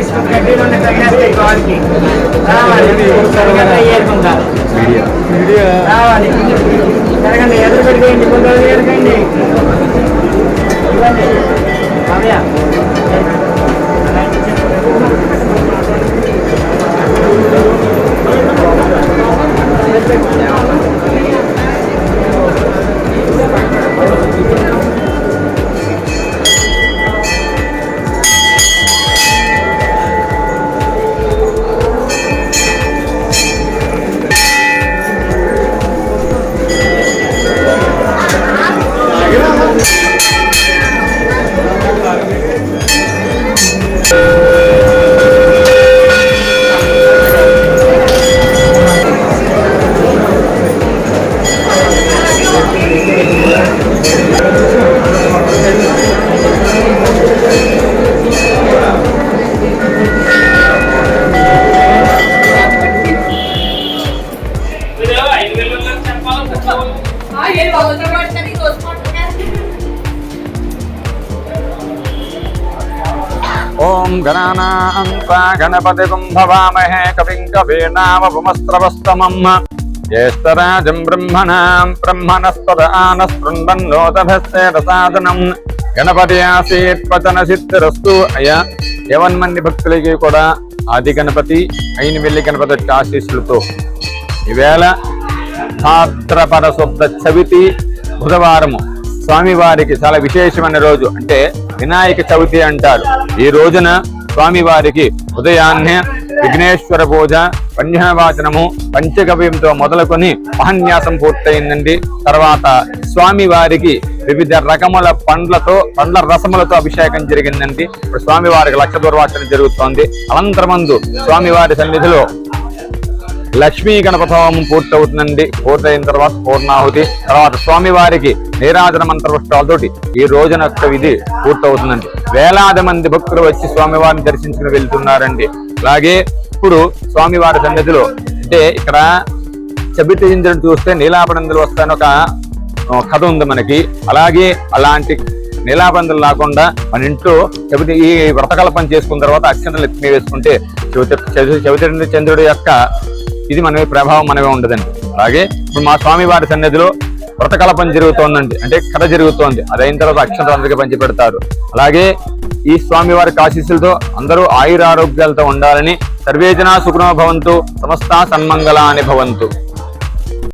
Please గడ్డి నుండి తగిలేస్తాయి రావాలి. రావాలి. ఎదురు పెడికేయండి Yeah. ఓం గణానాం గణపతి గణపతిం భవామహే కవిం కవీనామపుమస్త్రవస్తమం జ్యేష్ఠరాజం బ్రహ్మణాం బ్రహ్మణస్పద ఆనస్పృణ్వన్నోతభస్తే రసాదనం. గణపతి ఆసీత్ పతన సిద్ధిరస్తు. అయ్యా యవన్మంది భక్తులకి కూడా ఆది గణపతి అయిన వెళ్ళి గణపతి యొక్క ఆశీస్సులతో. ఈవేళ భాద్రపద శుద్ధ చవితి బుధవారము. స్వామివారికి చాలా విశేషమైన రోజు. అంటే వినాయక చవితి అంటారు. ఈ రోజున స్వామివారికి ఉదయాన్నే విఘ్నేశ్వర పూజ పంచవాచనము పంచగవ్యంతో మొదలుకొని మహన్యాసం పూర్తయిందండి. తర్వాత స్వామివారికి వివిధ రకముల పండ్లతో పండ్ల రసములతో అభిషేకం జరిగిందండి. ఇప్పుడు స్వామివారికి లక్ష దుర్వాచన జరుగుతోంది. అనంతరమందు స్వామివారి సన్నిధిలో లక్ష్మీ గణపథోమం పూర్తవుతుందండి. పూర్తయిన తర్వాత పూర్ణాహుతి తర్వాత స్వామివారికి నీరాజన మంత్రపుష్పాలతోటి ఈ రోజున యొక్క విధి పూర్తవుతుందండి. వేలాది మంది భక్తులు వచ్చి స్వామివారిని దర్శించుకుని వెళ్తున్నారండి. అలాగే ఇప్పుడు స్వామివారి సన్నిధిలో అంటే ఇక్కడ చబితి ఇంద్రుని చూస్తే నీలాపనందులు వస్తాయని ఒక కథ ఉంది మనకి. అలాగే అలాంటి నీలాబందులు లేకుండా మన ఇంట్లో చవితి ఈ వ్రతకల్పం చేసుకున్న తర్వాత అక్షంతలు ఎత్తిమీ వేసుకుంటే చవితి చవితి చంద్రుడి యొక్క ఇది మన ప్రభావం మనమే ఉండదండి అలాగే ఇప్పుడు మా స్వామి వారి సన్నిధిలో వ్రతకల్పన జరుగుతోందండి. అంటే కథ జరుగుతోంది. అది తర్వాత అక్షంతలు అందరికీ పంచి పెడతారు అలాగే ఈ స్వామివారి ఆశీస్సులతో అందరూ ఆయురారోగ్యాలతో ఉండాలని సర్వేజన సుఖనో భవంతు సమస్త సన్మంగళాని భవంతు.